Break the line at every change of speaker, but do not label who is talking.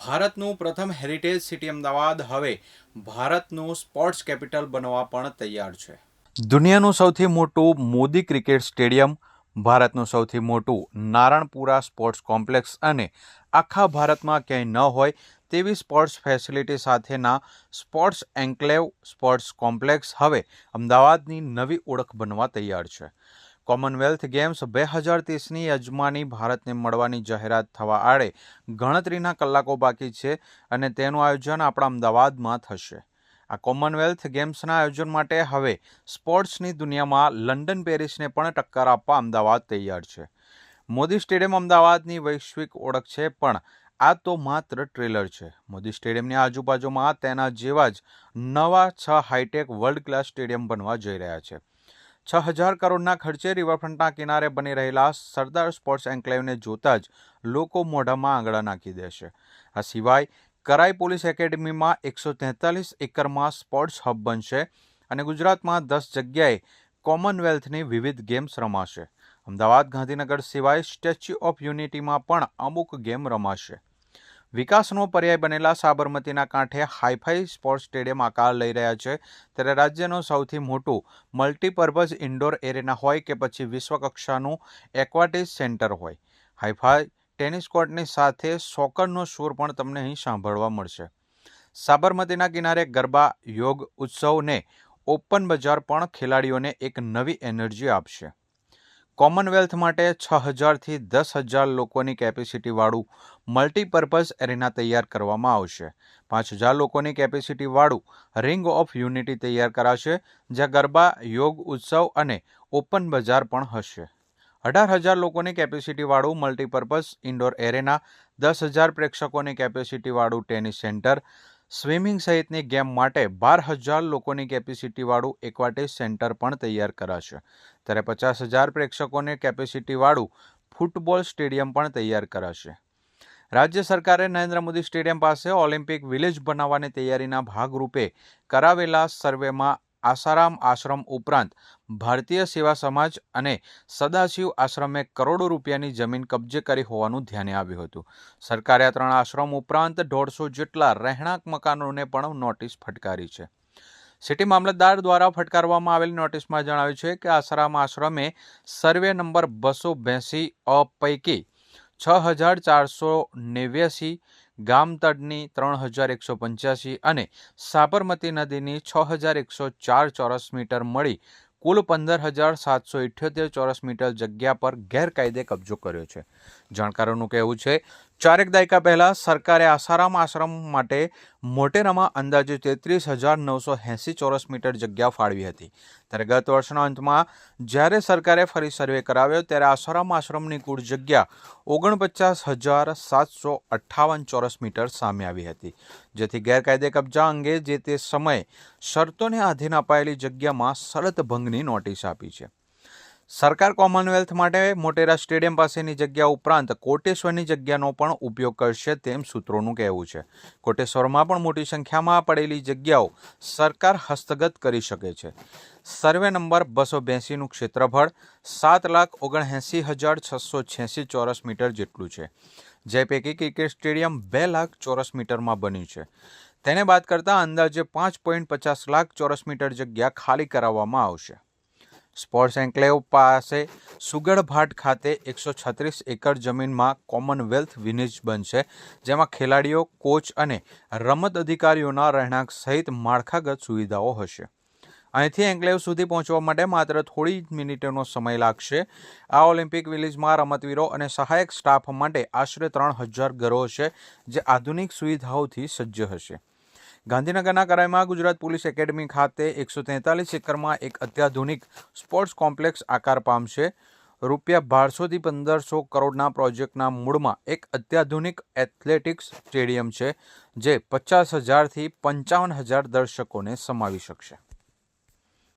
ભારતનું પ્રથમ heritage city Ahmedabad. હવે ભારતનું સ્પોર્ટ્સ કેપિટલ બનવા પણ તૈયાર છે. દુનિયાનું સૌથી મોટું મોદી ક્રિકેટ સ્ટેડિયમ ભારતનું સૌથી મોટું નારણપુરા સ્પોર્ટ્સ કોમ્પ્લેક્સ અને આખા ભારતમાં ક્યાંય ન હોય તેવી સ્પોર્ટ્સ ફેસિલિટી સાથેના સ્પોર્ટ્સ એન્કલેવ સ્પોર્ટ્સ કોમ્પ્લેક્સ હવે અમદાવાદની નવી ઓળખ બનવા તૈયાર છે. કોમનવેલ્થ ગેમ્સ બે હજાર ત્રીસની યજમાની ભારતને મળવાની જાહેરાત થવા આડે ગણતરીના કલાકો બાકી છે અને તેનું આયોજન આપણા અમદાવાદમાં થશે. આ કોમનવેલ્થ ગેમ્સના આયોજન માટે હવે સ્પોર્ટ્સની દુનિયામાં લંડન, પેરિસને પણ ટક્કર આપવા અમદાવાદ તૈયાર છે. મોદી સ્ટેડિયમ અમદાવાદની વૈશ્વિક ઓળખ છે, પણ આ તો માત્ર ટ્રેલર છે. મોદી સ્ટેડિયમની આજુબાજુમાં તેના જેવા જ નવા છ હાઈટેક વર્લ્ડ ક્લાસ સ્ટેડિયમ બનવા જઈ રહ્યા છે. છ હજાર કરોડના ખર્ચે રિવરફ્રન્ટના કિનારે બની રહેલા સરદાર સ્પોર્ટ્સ એન્કલેવને જોતા જ લોકો મોઢામાં આંગળા નાખી દેશે આ સિવાય કરાઈ પોલીસ એકેડમીમાં એકસો તેતાલીસ એકરમાં સ્પોર્ટ્સ હબ બનશે અને ગુજરાતમાં દસ જગ્યાએ કોમનવેલ્થની વિવિધ ગેમ્સ રમાશે. અમદાવાદ ગાંધીનગર સિવાય સ્ટેચ્યુ ઓફ યુનિટીમાં પણ અમુક ગેમ રમાશે. વિકાસનો પર્યાય બનેલા સાબરમતીના કાંઠે હાઈફાઈ સ્પોર્ટ્સ સ્ટેડિયમ આકાર લઈ રહ્યા છે. ત્યારે રાજ્યનું સૌથી મોટું મલ્ટીપર્પઝ ઇન્ડોર એરેના હોય કે પછી વિશ્વકક્ષાનું એક્વાટિક સેન્ટર હોય. હાઈફાઈ ટેનિસ કોર્ટની સાથે સોકરનો સૂર પણ તમને અહીં સાંભળવા મળશે. સાબરમતીના કિનારે ગરબા, યોગ, ઉત્સવને ઓપન બજાર પણ ખેલાડીઓને એક નવી એનર્જી આપશે. કોમનવેલ્થ માટે છ હજારથી દસ હજાર લોકોની કેપેસિટીવાળું મલ્ટીપર્પઝ એરેના તૈયાર કરવામાં આવશે. પાંચ હજાર લોકોની કેપેસિટીવાળું રિંગ ઓફ યુનિટી તૈયાર કરાશે, જ્યાં ગરબા, યોગ, ઉત્સવ અને ઓપન બજાર પણ હશે. અઢાર હજાર લોકોની કેપેસિટીવાળું મલ્ટીપર્પઝ ઇન્ડોર એરેના, દસ હજાર પ્રેક્ષકોની કેપેસિટીવાળું ટેનિસ સેન્ટર સ્વિમિંગ સહિતની ગેમ માટે બાર હજાર લોકોની કેપેસિટીવાળું એક્વાટિક સેન્ટર પણ તૈયાર કરાશે. ત્યારે પચાસ હજાર પ્રેક્ષકોની કેપેસિટીવાળું ફૂટબોલ સ્ટેડિયમ પણ તૈયાર કરાશે. રાજ્ય સરકારે નરેન્દ્ર મોદી સ્ટેડિયમ પાસે ઓલિમ્પિક વિલેજ બનાવવાની તૈયારીના ભાગરૂપે કરાવેલા સર્વેમાં આસારામ આશ્રમ ઉપરાંત ભારતીય સેવા સમાજ અને સદાશિવ આશ્રમે કરોડો રૂપિયાની જમીન કબજે કરી હોવાનું ધ્યાને આવ્યું હતું. સરકારે આ ત્રણ આશ્રમ ઉપરાંત દોઢસો જેટલા રહેણાંક મકાનોને પણ નોટિસ ફટકારી છે. સિટી મામલતદાર દ્વારા ફટકારવામાં આવેલી નોટિસમાં જણાવ્યું છે કે આસારામ આશ્રમે સર્વે નંબર બસો અ પૈકી છ હજાર ચારસો નેવ્યાસી ગામતડની ત્રણ હજાર એકસો પંચ્યાસી અને સાબરમતી નદીની છ હજાર એકસો ચાર ચોરસ મીટર મળી કુલ પંદર હજાર સાતસો ઇઠ્યોતેર ચોરસ મીટર જગ્યા પર ગેરકાયદે કબજો કર્યો છે. જાણકારોનું કહેવું છે ચારેક દાયકા પહેલાં સરકારે આસારામ આશ્રમ માટે મોટેરામાં અંદાજે તેત્રીસ હજાર નવસો એંસી ચોરસ મીટર જગ્યા ફાળવી હતી. ત્યારે ગત વર્ષના અંતમાં જ્યારે સરકારે ફરી સર્વે કરાવ્યો ત્યારે આસારામ આશ્રમની કુલ જગ્યા ઓગણપચાસ હજાર સાતસો અઠ્ઠાવન ચોરસ મીટર સામે આવી હતી. જેથી ગેરકાયદે કબજા અંગે જે તે સમયે શરતોને આધીન અપાયેલી જગ્યામાં શરત ભંગની નોટિસ આપી છે. સરકાર કોમનવેલ્થ માટે મોટેરા સ્ટેડિયમ પાસેની જગ્યા ઉપરાંત કોટેશ્વરની જગ્યાનો પણ ઉપયોગ કરશે તેમ સૂત્રોનું કહેવું છે. કોટેશ્વરમાં પણ મોટી સંખ્યામાં પડેલી જગ્યાઓ સરકાર હસ્તગત કરી શકે છે. સર્વે નંબર બસો બેસીનું ક્ષેત્રફળ સાત લાખ ઓગણએંસી હજાર છસો છ્યાસી ચોરસ મીટર જેટલું છે. જે પૈકી ક્રિકેટ સ્ટેડિયમ બે લાખ ચોરસ મીટરમાં બન્યું છે. તેને બાદ કરતાં અંદાજે પાંચ પોઈન્ટ પચાસ લાખ ચોરસ મીટર જગ્યા ખાલી કરાવવામાં આવશે. સ્પોર્ટ્સ એન્કલેવ પાસે સુગડભાટ ખાતે એકસો છત્રીસ એકર જમીનમાં કોમનવેલ્થ વિનેજ બનશે, જેમાં ખેલાડીઓ, કોચ અને રમત અધિકારીઓના રહેણાંક સહિત માળખાગત સુવિધાઓ હશે. અહીંથી એન્કલેવ સુધી પહોંચવા માટે માત્ર થોડી મિનિટોનો સમય લાગશે. આ ઓલિમ્પિક વિલેજમાં રમતવીરો અને સહાયક સ્ટાફ માટે આશરે ત્રણ હજાર ઘરો હશે જે આધુનિક સુવિધાઓથી સજ્જ હશે. ગાંધીનગરના કરાઈમાં ગુજરાત પોલીસ એકેડમી ખાતે એકસો તેતાલીસ એકરમાં એક અત્યાધુનિક સ્પોર્ટ્સ કોમ્પ્લેક્સ આકાર પામશે. રૂપિયા બારસોથી પંદરસો કરોડના પ્રોજેક્ટના મૂળમાં એક અત્યાધુનિક એથ્લેટિક્સ સ્ટેડિયમ છે, જે પચાસ હજારથી પંચાવન હજાર દર્શકોને સમાવી શકશે.